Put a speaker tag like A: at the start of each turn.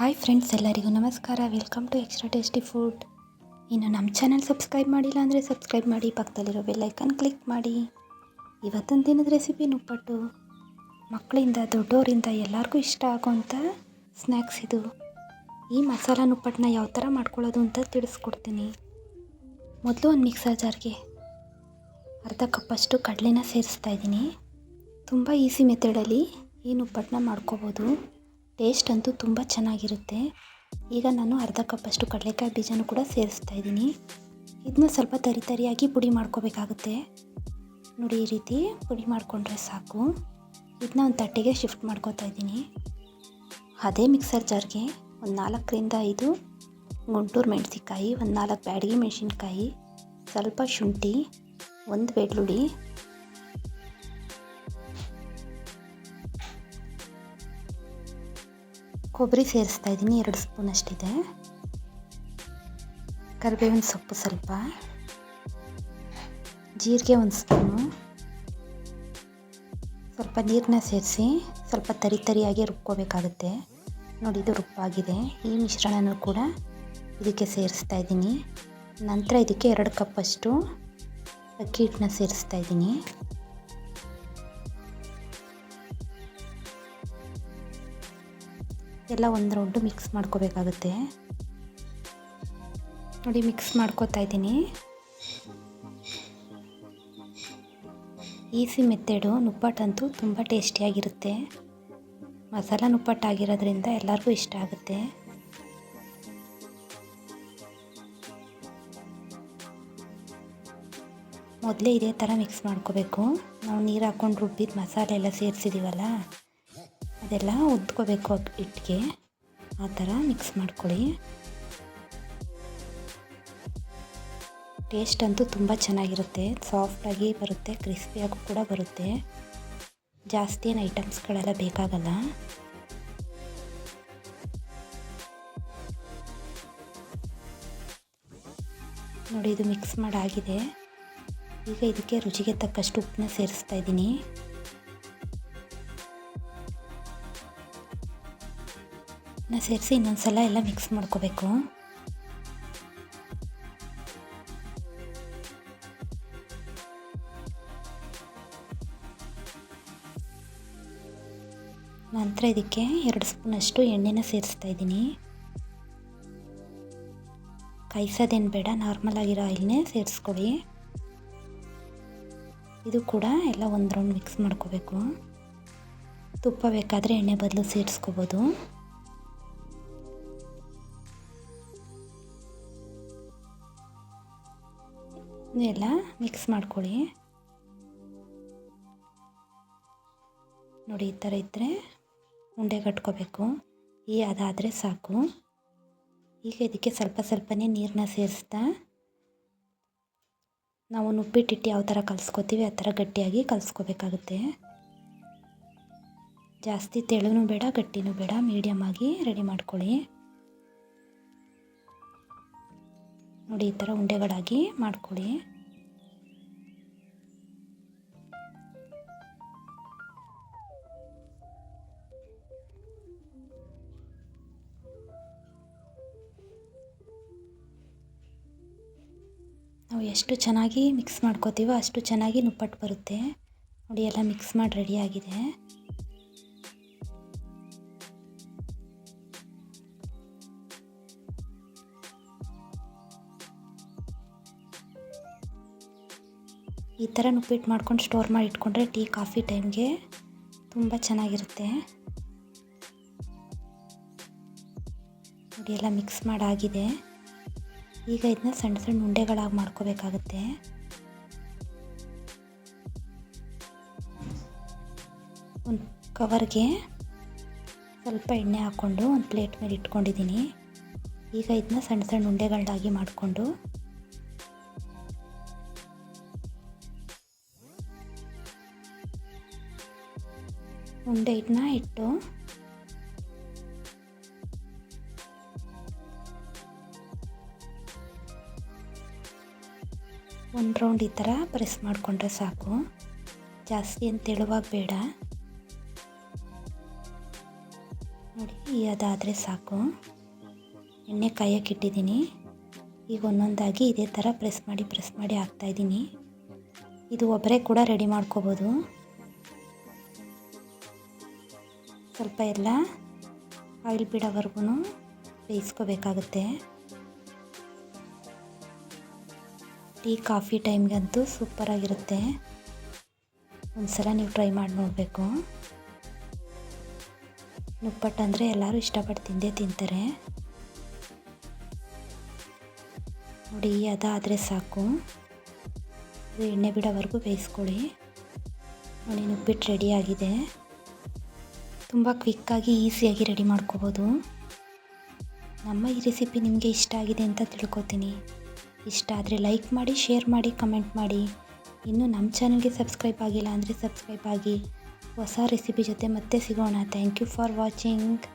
A: Hi friends, ಎಲ್ಲರಿಗೂ ನಮಸ್ಕಾರ. Welcome to extra tasty food ಇನ್ನು ನಮ್ಮ ಚಾನಲ್ ಸಬ್ಸ್ಕ್ರೈಬ್ ಮಾಡಿಲ್ಲ ಅಂದರೆ ಸಬ್ಸ್ಕ್ರೈಬ್ ಮಾಡಿ, ಪಕ್ಕದಲ್ಲಿರೋ ಬೆಲ್ಲೈಕನ್ ಕ್ಲಿಕ್ ಮಾಡಿ. ಇವತ್ತೊಂದು ದಿನದ ರೆಸಿಪಿ ನುಪ್ಪಟ್ಟು. ಮಕ್ಕಳಿಂದ ದೊಡ್ಡವರಿಂದ ಎಲ್ಲರಿಗೂ ಇಷ್ಟ ಆಗುವಂಥ ಸ್ನ್ಯಾಕ್ಸ್ ಇದು. ಈ ಮಸಾಲ ನುಪ್ಪಟ್ಟನ್ನ ಯಾವ ಥರ ಮಾಡ್ಕೊಳ್ಳೋದು ಅಂತ ತಿಳಿಸ್ಕೊಡ್ತೀನಿ. ಮೊದಲು ಒಂದು ಮಿಕ್ಸರ್ ಜಾರ್ಗೆ ಅರ್ಧ ಕಪ್ಪಷ್ಟು ಕಡಲೆನ ಸೇರಿಸ್ತಾ ಇದ್ದೀನಿ. ತುಂಬ ಈಸಿ ಮೆಥಡಲ್ಲಿ ಈ ನುಪ್ಪಟ್ಟನ್ನ ಮಾಡ್ಕೋಬೋದು. ಟೇಸ್ಟ್ ಅಂತೂ ತುಂಬ ಚೆನ್ನಾಗಿರುತ್ತೆ. ಈಗ ನಾನು ಅರ್ಧ ಕಪ್ಪಷ್ಟು ಕಡಲೆಕಾಯಿ ಬೀಜನೂ ಕೂಡ ಸೇರಿಸ್ತಾ ಇದ್ದೀನಿ. ಇದನ್ನ ಸ್ವಲ್ಪ ತರಿ ತರಿಯಾಗಿ ಪುಡಿ ಮಾಡ್ಕೋಬೇಕಾಗುತ್ತೆ. ನೋಡಿ ಈ ರೀತಿ ಪುಡಿ ಮಾಡಿಕೊಂಡ್ರೆ ಸಾಕು. ಇದನ್ನ ಒಂದು ತಟ್ಟೆಗೆ ಶಿಫ್ಟ್ ಮಾಡ್ಕೋತಾ ಇದ್ದೀನಿ. ಅದೇ ಮಿಕ್ಸರ್ ಜಾರ್ಗೆ ಒಂದು ನಾಲ್ಕರಿಂದ ಐದು ಗುಂಟೂರು ಮೆಣಸಿನ್ಕಾಯಿ, ಒಂದು ನಾಲ್ಕು ಬ್ಯಾಡಗಿ ಮೆಣಸಿನ್ಕಾಯಿ, ಸ್ವಲ್ಪ ಶುಂಠಿ, ಒಂದು ಬೆಳ್ಳುಳ್ಳಿ ಕೊಬ್ಬರಿ ಸೇರಿಸ್ತಾ ಇದ್ದೀನಿ, ಎರಡು ಸ್ಪೂನ್ ಅಷ್ಟಿದೆ. ಕರಿಬೇವಿನ ಸೊಪ್ಪು ಸ್ವಲ್ಪ. ಜೀರಿಗೆ ಒಂದು ಸ್ಪೂನು. ಸ್ವಲ್ಪ ನೀರನ್ನ ಸೇರಿಸಿ ಸ್ವಲ್ಪ ತರಿ ತರಿಯಾಗಿ ರುಬ್ಕೋಬೇಕಾಗುತ್ತೆ. ನೋಡಿ, ಇದು ರುಬ್ಬಾಗಿದೆ. ಈ ಮಿಶ್ರಣನೂ ಕೂಡ ಇದಕ್ಕೆ ಸೇರಿಸ್ತಾ ಇದ್ದೀನಿ. ನಂತರ ಇದಕ್ಕೆ ಎರಡು ಕಪ್ಪಷ್ಟು ಅಕ್ಕಿ ಹಿಟ್ಟನ್ನ ಸೇರಿಸ್ತಾ ಇದ್ದೀನಿ. ಎಲ್ಲ ಒಂದು ರೌಂಡು ಮಿಕ್ಸ್ ಮಾಡ್ಕೋಬೇಕಾಗುತ್ತೆ. ನೋಡಿ ಮಿಕ್ಸ್ ಮಾಡ್ಕೋತಾ ಇದ್ದೀನಿ. ಈಸಿ ಮೆಥಡು ನುಪ್ಪಟ್ಟಂತೂ ತುಂಬ ಟೇಸ್ಟಿಯಾಗಿರುತ್ತೆ ಮಸಾಲ ನುಪ್ಪಟ್ಟು ಆಗಿರೋದ್ರಿಂದ ಎಲ್ಲರಿಗೂ ಇಷ್ಟ ಆಗುತ್ತೆ. ಮೊದಲೇ ಇದೇ ಥರ ಮಿಕ್ಸ್ ಮಾಡ್ಕೋಬೇಕು. ನಾವು ನೀರು ಹಾಕ್ಕೊಂಡು ರುಬ್ಬಿದ ಮಸಾಲೆ ಎಲ್ಲ ಸೇರಿಸಿದ್ದೀವಲ್ಲ ಅದೆಲ್ಲ ಉದ್ಕೋಬೇಕು ಹಿಟ್ಟಿಗೆ. ಆ ಥರ ಮಿಕ್ಸ್ ಮಾಡ್ಕೊಳ್ಳಿ. ಟೇಸ್ಟ್ ಅಂತೂ ತುಂಬ ಚೆನ್ನಾಗಿರುತ್ತೆ. ಸಾಫ್ಟಾಗಿ ಬರುತ್ತೆ ಕ್ರಿಸ್ಪಿಯಾಗೂ ಕೂಡ ಬರುತ್ತೆ. ಜಾಸ್ತಿ ಏನು ಐಟಮ್ಸ್ಗಳೆಲ್ಲ ಬೇಕಾಗಲ್ಲ. ನೋಡಿ ಇದು ಮಿಕ್ಸ್ ಮಾಡಾಗಿದೆ. ಈಗ ಇದಕ್ಕೆ ರುಚಿಗೆ ತಕ್ಕಷ್ಟು ಉಪ್ಪನ್ನ ಸೇರಿಸ್ತಾ ಇದ್ದೀನಿ. ನ ಸೇರಿಸಿ ಇನ್ನೊಂದು ಸಲ ಎಲ್ಲ ಮಿಕ್ಸ್ ಮಾಡ್ಕೋಬೇಕು. ನಂತರ ಇದಕ್ಕೆ ಎರಡು ಸ್ಪೂನಷ್ಟು ಎಣ್ಣೆನ ಸೇರಿಸ್ತಾ ಇದ್ದೀನಿ. ಕಾಯಿಸೋದೇನು ಬೇಡ ನಾರ್ಮಲ್ ಆಗಿರೋ ಆಯಿಲ್ನೇ ಸೇರಿಸ್ಕೊಳ್ಳಿ ಇದು ಕೂಡ ಎಲ್ಲ ಒಂದು ರೌಂಡ್ ಮಿಕ್ಸ್ ಮಾಡ್ಕೋಬೇಕು. ತುಪ್ಪ ಬೇಕಾದರೆ ಎಣ್ಣೆ ಬದಲು ಸೇರಿಸ್ಕೋಬೋದು. ಎಲ್ಲ ಮಿಕ್ಸ್ ಮಾಡ್ಕೊಳ್ಳಿ ನೋಡಿ, ಈ ಥರ ಇದ್ದರೆ ಉಂಡೆ ಕಟ್ಕೋಬೇಕು. ಈ ಅದಾದರೆ ಸಾಕು. ಈಗ ಇದಕ್ಕೆ ಸ್ವಲ್ಪ ಸ್ವಲ್ಪನೇ ನೀರನ್ನ ಸೇರಿಸ್ತಾ ನಾವು ನುಪ್ಪಿಟ್ಟಿಟ್ಟು ಯಾವ ಥರ ಕಲಿಸ್ಕೋತೀವಿ, ಆ ಥರ ಗಟ್ಟಿಯಾಗಿ ಕಲಿಸ್ಕೋಬೇಕಾಗುತ್ತೆ. ಜಾಸ್ತಿ ತೆಳುನೂ ಬೇಡ, ಗಟ್ಟಿನೂ ಬೇಡ ಮೀಡಿಯಮ್ ಆಗಿ ರೆಡಿ ಮಾಡ್ಕೊಳ್ಳಿ ನೋಡಿ, ಈ ಥರ ಉಂಡೆಗಳಾಗಿ ಮಾಡ್ಕೊಳ್ಳಿ. ನಾವು ಎಷ್ಟು ಚೆನ್ನಾಗಿ ಮಿಕ್ಸ್ ಮಾಡ್ಕೋತೀವೋ ಅಷ್ಟು ಚೆನ್ನಾಗಿ ನುಪ್ಪಟ್ಟು ಬರುತ್ತೆ. ನೋಡಿ, ಎಲ್ಲ ಮಿಕ್ಸ್ ಮಾಡಿ ರೆಡಿಯಾಗಿದೆ ಈ ಥರ ನುಪ್ಪಿಟ್ಟು ಮಾಡ್ಕೊಂಡು ಸ್ಟೋರ್ ಮಾಡಿ ಇಟ್ಕೊಂಡ್ರೆ ಟೀ, ಕಾಫಿ ಟೈಮ್ಗೆ ತುಂಬ ಚೆನ್ನಾಗಿರುತ್ತೆ. ನೋಡಿ, ಎಲ್ಲ ಮಿಕ್ಸ್ ಮಾಡಾಗಿದೆ. ಈಗ ಇದನ್ನ ಸಣ್ಣ ಸಣ್ಣ ಉಂಡೆಗಳಾಗಿ ಮಾಡ್ಕೋಬೇಕಾಗುತ್ತೆ. ಒಂದು ಕವರ್ಗೆ ಸ್ವಲ್ಪ ಎಣ್ಣೆ ಹಾಕ್ಕೊಂಡು ಒಂದು ಪ್ಲೇಟ್ ಮೇಲೆ ಇಟ್ಕೊಂಡಿದ್ದೀನಿ. ಈಗ ಇದನ್ನ ಸಣ್ಣ ಸಣ್ಣ ಉಂಡೆಗಳಾಗಿ ಮಾಡಿಕೊಂಡು ಉಂಡೆ ಇದನ್ನ ಇಟ್ಟು ಒಂದು ರೌಂಡ್ ಈ ಥರ ಪ್ರೆಸ್ ಮಾಡಿಕೊಂಡ್ರೆ ಸಾಕು. ಜಾಸ್ತಿ ಏನು ತೆಳುವಾಗ ಬೇಡ. ನೋಡಿ ಅದಾದರೆ ಸಾಕು. ಎಣ್ಣೆ ಕಾಯಕ್ಕೆ ಇಟ್ಟಿದ್ದೀನಿ. ಈಗ ಒಂದೊಂದಾಗಿ ಇದೇ ಥರ ಪ್ರೆಸ್ ಮಾಡಿ ಪ್ರೆಸ್ ಮಾಡಿ ಹಾಕ್ತಾಯಿದ್ದೀನಿ ಇದು ಒಬ್ಬರೇ ಕೂಡ ರೆಡಿ ಮಾಡ್ಕೋಬೋದು. ಸ್ವಲ್ಪ ಎಲ್ಲ ಆಯಿಲ್ ಬಿಡೋವರೆಗೂ ಬೇಯಿಸ್ಕೋಬೇಕಾಗುತ್ತೆ. ಟೀ, ಕಾಫಿ ಟೈಮ್ಗಂತೂ ಸೂಪರಾಗಿರುತ್ತೆ. ಒಂದ್ಸಲ ನೀವು ಟ್ರೈ ಮಾಡಿ ನೋಡಬೇಕು. ನುಪ್ಪಟ್ಟು ಅಂದರೆ ಎಲ್ಲರೂ ಇಷ್ಟಪಟ್ಟು ತಿಂದೇ ತಿಂತಾರೆ. ನೋಡಿ, ಅದಾದರೆ ಸಾಕು. ಎಣ್ಣೆ ಬಿಡೋವರೆಗೂ ಬೇಯಿಸ್ಕೊಳ್ಳಿ. ನೋಡಿ ನುಪ್ಪಿಟ್ಟು ರೆಡಿಯಾಗಿದೆ ತುಂಬ ಕ್ವಿಕ್ಕಾಗಿ, ಈಸಿಯಾಗಿ ರೆಡಿ ಮಾಡ್ಕೋಬೋದು. ನಮ್ಮ ಈ ರೆಸಿಪಿ ನಿಮಗೆ ಇಷ್ಟ ಆಗಿದೆ ಅಂತ ತಿಳ್ಕೊತೀನಿ. ಇಷ್ಟ ಆದರೆ ಲೈಕ್ ಮಾಡಿ, ಶೇರ್ ಮಾಡಿ, ಕಮೆಂಟ್ ಮಾಡಿ. ಇನ್ನೂ ನಮ್ಮ ಚಾನಲ್ಗೆ ಸಬ್ಸ್ಕ್ರೈಬ್ ಆಗಿಲ್ಲ ಅಂದರೆ ಸಬ್ಸ್ಕ್ರೈಬ್ ಆಗಿ. ಹೊಸ ರೆಸಿಪಿ ಜೊತೆ ಮತ್ತೆ ಸಿಗೋಣ. Thank you for watching.